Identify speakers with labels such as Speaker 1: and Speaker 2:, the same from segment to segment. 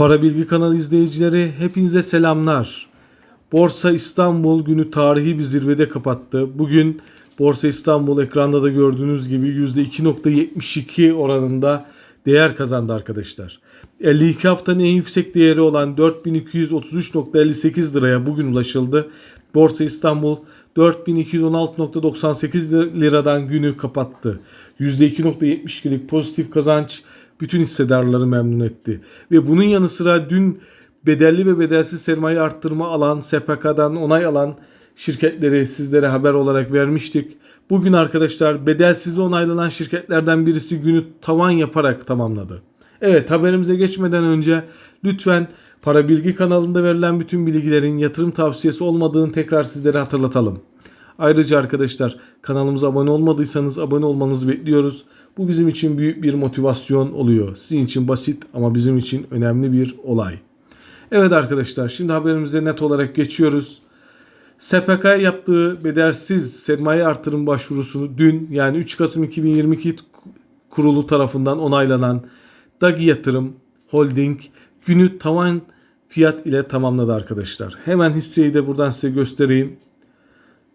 Speaker 1: Para Bilgi kanalı izleyicileri hepinize selamlar. Borsa İstanbul günü tarihi bir zirvede kapattı. Bugün Borsa İstanbul ekranda da gördüğünüz gibi %2.72 oranında değer kazandı arkadaşlar. 52 haftanın en yüksek değeri olan 4233.58 liraya bugün ulaşıldı. Borsa İstanbul 4216.98 liradan günü kapattı. %2.72'lik pozitif kazanç bütün hissedarları memnun etti. Ve bunun yanı sıra dün bedelli ve bedelsiz sermaye arttırma alan, SPK'dan onay alan şirketleri sizlere haber olarak vermiştik. Bugün arkadaşlar bedelsiz onaylanan şirketlerden birisi günü tavan yaparak tamamladı. Evet haberimize geçmeden önce lütfen Para Bilgi kanalında verilen bütün bilgilerin yatırım tavsiyesi olmadığını tekrar sizlere hatırlatalım. Ayrıca arkadaşlar kanalımıza abone olmadıysanız abone olmanızı bekliyoruz. Bu bizim için büyük bir motivasyon oluyor. Sizin için basit ama bizim için önemli bir olay. Evet arkadaşlar şimdi haberimize net olarak geçiyoruz. SPK yaptığı bedelsiz sermaye artırım başvurusunu dün yani 3 Kasım 2022 kurulu tarafından onaylanan Dagi Yatırım Holding günü tavan fiyat ile tamamladı arkadaşlar. Hemen hisseyi de buradan size göstereyim.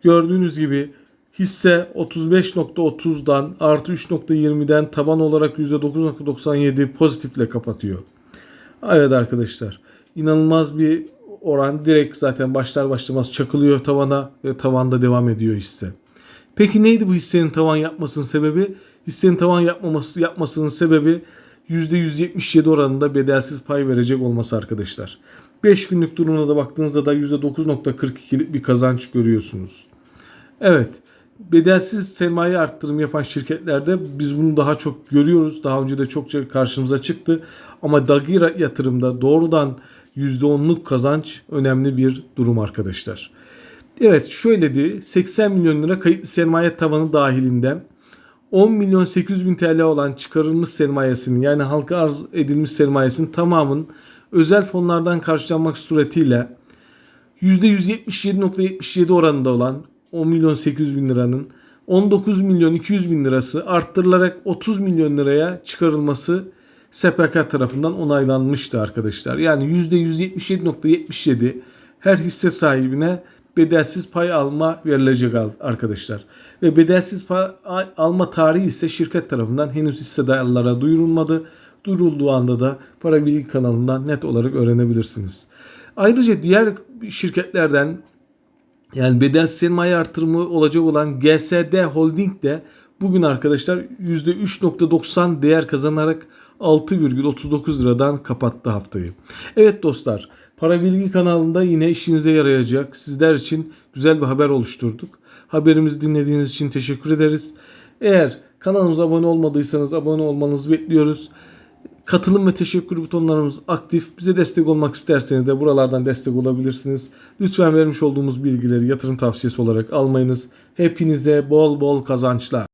Speaker 1: Gördüğünüz gibi hisse 35.30'dan artı 3.20'den taban olarak %9.97 pozitifle kapatıyor. Evet arkadaşlar inanılmaz bir oran direkt zaten başlar başlamaz çakılıyor tavana ve tavanda devam ediyor hisse. Peki neydi bu hissenin tavan yapmasının sebebi? Hissenin tavan yapmaması yapmasının sebebi %177 oranında bedelsiz pay verecek olması arkadaşlar. 5 günlük durumuna da baktığınızda da %9.42'lik bir kazanç görüyorsunuz. Evet bedelsiz sermaye arttırım yapan şirketlerde biz bunu daha çok görüyoruz. Daha önce de çokça karşımıza çıktı. Ama Dagira yatırımda doğrudan %10'luk kazanç önemli bir durum arkadaşlar. Evet şöyle de 80 milyon lira kayıtlı sermaye tavanı dahilinden 10 milyon 800 bin TL olan çıkarılmış sermayesinin yani halka arz edilmiş sermayesinin tamamının özel fonlardan karşılanmak suretiyle %177.77 oranında olan 10 milyon 800 bin liranın 19 milyon 200 bin lirası arttırılarak 30 milyon liraya çıkarılması SPK tarafından onaylanmıştı arkadaşlar. Yani %177.77 her hisse sahibine bedelsiz pay alma verilecek arkadaşlar. Ve bedelsiz pay alma tarihi ise şirket tarafından henüz hissedarlara duyurulmadı. Duyurulduğu anda da para bilgi kanalından net olarak öğrenebilirsiniz. Ayrıca diğer şirketlerden yani bedel sermaye artırımı olacak olan GSD Holding de bugün arkadaşlar %3.90 değer kazanarak 6,39 liradan kapattı haftayı. Evet dostlar Para Bilgi kanalında yine işinize yarayacak sizler için güzel bir haber oluşturduk. Haberimizi dinlediğiniz için teşekkür ederiz. Eğer kanalımıza abone olmadıysanız abone olmanızı bekliyoruz. Katılım ve teşekkür butonlarımız aktif. Bize destek olmak isterseniz de buralardan destek olabilirsiniz. Lütfen vermiş olduğumuz bilgileri yatırım tavsiyesi olarak almayınız. Hepinize bol bol kazançlar.